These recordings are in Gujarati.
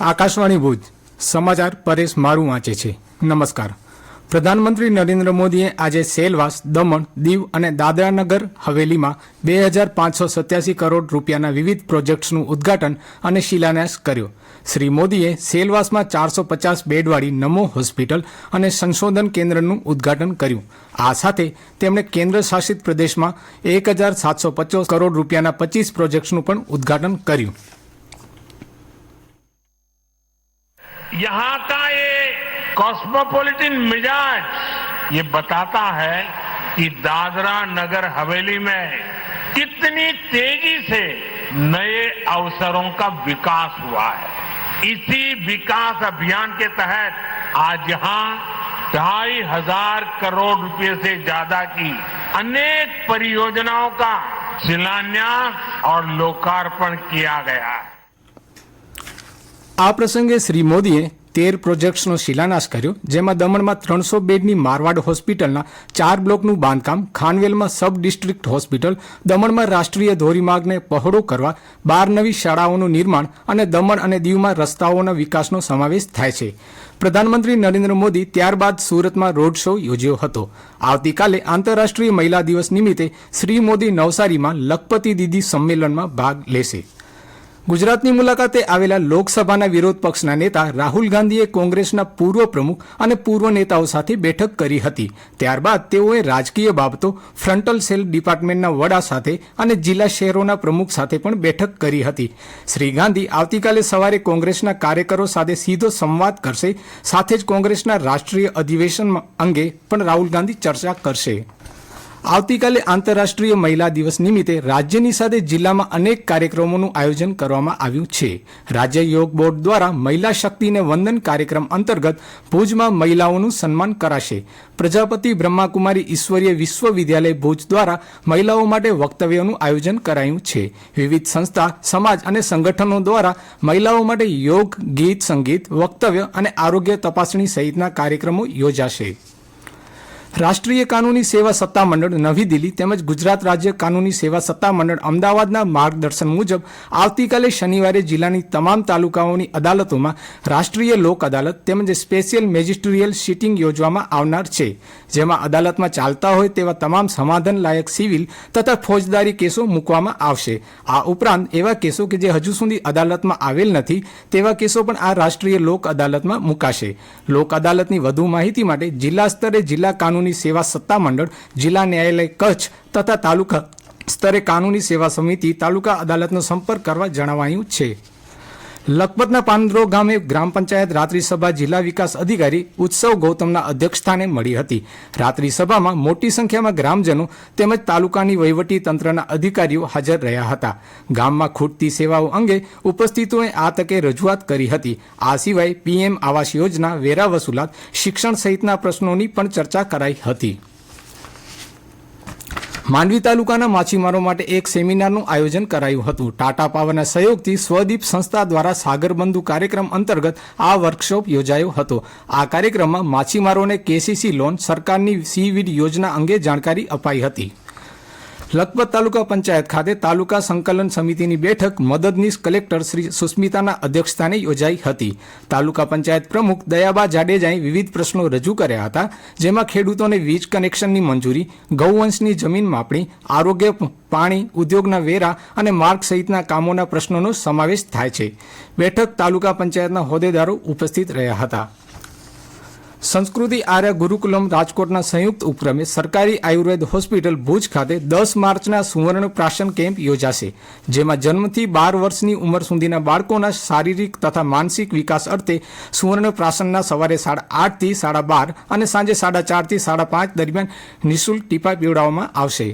આકાશવાણી ભુજ, સમાચાર પરેશ મારું વાંચે છે. નમસ્કાર. પ્રધાનમંત્રી નરેન્દ્ર મોદીએ આજે સેલવાસ, દમણ, દીવ અને દાદરાનગર હવેલીમાં બે હજાર પાંચસો સત્યાસી કરોડ રૂપિયાના વિવિધ પ્રોજેક્ટ્સનું ઉદ્ઘાટન અને શિલાન્યાસ કર્યો. શ્રી મોદીએ સેલવાસમાં ચારસો પચાસ બેડવાળી નમો હોસ્પિટલ અને સંશોધન કેન્દ્રનું ઉદ્ઘાટન કર્યું. આ સાથે તેમણે કેન્દ્ર શાસિત પ્રદેશમાં એક હજાર સાતસો પચાસ કરોડ રૂપિયાના પચીસ પ્રોજેક્ટ્સનું પણ ઉદ્ઘાટન કર્યું. यहाँ का ये कॉस्मोपॉलिटन मिजाज ये बताता है कि दादरा नगर हवेली में कितनी तेज़ी से नए अवसरों का विकास हुआ है। इसी विकास अभियान के तहत आज यहाँ ढाई हज़ार करोड़ रुपए से ज़्यादा की अनेक परियोजनाओं का शिलान्यास और लोकार्पण किया गया है। આ પ્રસંગે શ્રી મોદીએ તેર પ્રોજેક્ટ્સનો શિલાન્યાસ કર્યો, જેમાં દમણમાં ત્રણસો બેડની મારવાડ હોસ્પિટલના ચાર બ્લોકનું બાંધકામ, ખાનવેલમાં સબ ડિસ્ટ્રિક્ટ હોસ્પિટલ, દમણમાં રાષ્ટ્રીય ધોરીમાર્ગને પહોળો કરવા, બાર નવી શાળાઓનું નિર્માણ અને દમણ અને દીવમાં રસ્તાઓના વિકાસનો સમાવેશ થાય છે. પ્રધાનમંત્રી નરેન્દ્ર મોદી ત્યારબાદ સુરતમાં રોડ શો યોજ્યો હતો. આવતીકાલે આંતરરાષ્ટ્રીય મહિલા દિવસ નિમિત્તે શ્રી મોદી નવસારીમાં લખપતિ દીદી સંમેલનમાં ભાગ લેશે. ગુજરાતની મુલાકાતે આવેલા લોકસભાના વિરોધ પક્ષના નેતા રાહુલ ગાંધીએ કોંગ્રેસના પૂર્વ પ્રમુખ અને પૂર્વ નેતાઓ સાથે બેઠક કરી હતી. ત્યારબાદ તેઓએ રાજકીય બાબતો, ફ્રન્ટલ સેલ ડિપાર્ટમેન્ટના વડા સાથે અને જિલ્લા શહેરોના પ્રમુખ સાથે પણ બેઠક કરી હતી. શ્રી ગાંધી આવતીકાલે સવારે કોંગ્રેસના કાર્યકરો સાથે સીધો સંવાદ કરશે. સાથે જ કોંગ્રેસના રાષ્ટ્રીય અધિવેશન અંગે પણ રાહુલ ગાંધી ચર્ચા કરશે. આવતીકાલે આંતરરાષ્ટ્રીય મહિલા દિવસ નિમિત્તે રાજ્યની સાથે જિલ્લામાં અનેક કાર્યક્રમોનું આયોજન કરવામાં આવ્યું છે. રાજ્ય યોગ બોર્ડ દ્વારા મહિલા શક્તિને વંદન કાર્યક્રમ અંતર્ગત ભુજમાં મહિલાઓનું સન્માન કરાશે. પ્રજાપતિ બ્રહ્માકુમારી ઈશ્વરીય વિશ્વવિદ્યાલય ભુજ દ્વારા મહિલાઓ માટે વક્તવ્યનું આયોજન કરાયું છે. વિવિધ સંસ્થા, સમાજ અને સંગઠનો દ્વારા મહિલાઓ માટે યોગ, ગીત, સંગીત, વક્તવ્ય અને આરોગ્ય તપાસણી સહિતના કાર્યક્રમો યોજાશે. રાષ્ટ્રીય કાનૂની સેવા સત્તામંડળ નવી દિલ્હી તેમજ ગુજરાત રાજ્ય કાનૂની સેવા સત્તામંડળ અમદાવાદના માર્ગદર્શન મુજબ આવતીકાલે શનિવારે જિલ્લાની તમામ તાલુકાઓની અદાલતોમાં રાષ્ટ્રીય લોક અદાલત તેમજ સ્પેશિયલ મેજિસ્ટ્રીયલ સિટિંગ યોજવામાં આવનાર છે. જેમાં અદાલતમાં ચાલતા હોય તેવા તમામ સમાધાન લાયક સિવિલ તથા ફોજદારી કેસો મૂકવામાં આવશે. આ ઉપરાંત એવા કેસો કે જે હજુ સુધી અદાલતમાં આવેલ નથી, તેવા કેસો પણ આ રાષ્ટ્રીય લોક અદાલતમાં મુકાશે. લોક અદાલતની વધુ માહિતી માટે જિલ્લા સ્તરે જિલ્લા કાનૂની સેવા સત્તામંડળ જિલ્લા ન્યાયાલય કચ્છ તથા તાલુકા સ્તરે કાનૂની સેવા સમિતિ તાલુકા અદાલતનો સંપર્ક કરવા જણાવાયું છે. લખપતના પાંદરો ગામે ગ્રામ પંચાયત રાત્રિ સભા જિલ્લા વિકાસ અધિકારી ઉત્સવ ગૌતમના અધ્યક્ષસ્થાને મળી હતી. રાત્રિ સભામાં મોટી સંખ્યામાં ગ્રામજનો તેમજ તાલુકાની વહીવટી તંત્રના અધિકારીઓ હાજર રહ્યા હતા. ગામમાં ખૂટતી સેવાઓ અંગે ઉપસ્થિતોએ આ તકે રજૂઆત કરી હતી. આ સિવાય પીએમ આવાસ યોજના વેરા વસૂલાત, શિક્ષણ સહિતના પ્રશ્નોની પણ ચર્ચા કરાઈ હતી. માંડવી તાલુકાના માછીમારો માટે એક સેમિનારનું આયોજન કરાયું હતું. ટાટા પાવરના સહયોગથી સ્વદીપ સંસ્થા દ્વારા સાગરબંધુ કાર્યક્રમ અંતર્ગત આ વર્કશોપ યોજાયો હતો. આ કાર્યક્રમમાં માછીમારોને કેસીસી લોન, સરકારની સીવીડ યોજના અંગે જાણકારી અપાઈ હતી. લખપત તાલુકા પંચાયત ખાતે તાલુકા સંકલન સમિતિની બેઠક મદદનીશ કલેક્ટર શ્રી સુસ્મિતાના અધ્યક્ષસ્થાને યોજાઈ હતી. તાલુકા પંચાયત પ્રમુખ દયાબા જાડેજાએ વિવિધ પ્રશ્નો રજૂ કર્યા હતા, જેમાં ખેડૂતોને વીજ કનેક્શનની મંજૂરી, ગૌવંશની જમીન માપણી, આરોગ્ય, પાણી, ઉદ્યોગના વેરા અને માર્ગ સહિતના કામોના પ્રશ્નોનો સમાવેશ થાય છે. બેઠક તાલુકા પંચાયતના હોદ્દેદારો ઉપસ્થિત રહ્યા હતા. સંસ્કૃતિ આર્ય ગુરુકુલમ રાજકોટના સંયુક્ત ઉપક્રમે સરકારી આયુર્વેદ હોસ્પિટલ ભુજ ખાતે દસ માર્ચના સુવર્ણ પ્રાશન કેમ્પ યોજાશે, જેમાં જન્મથી બાર વર્ષની ઉંમર સુધીના બાળકોના શારીરિક તથા માનસિક વિકાસ અર્થે સુવર્ણ પ્રાશનના સવારે સાડા આઠથી સાડા બાર અને સાંજે સાડા ચારથી સાડા પાંચ દરમિયાન નિઃશુલ્ક ટીપા પીવડાવવામાં આવશે.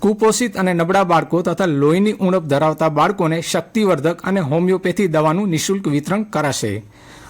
કુપોષિત અને નબળા બાળકો તથા લોહીની ઉણપ ધરાવતા બાળકોને શક્તિવર્ધક અને હોમિયોપેથી દવાનું નિઃશુલ્ક વિતરણ કરાશે.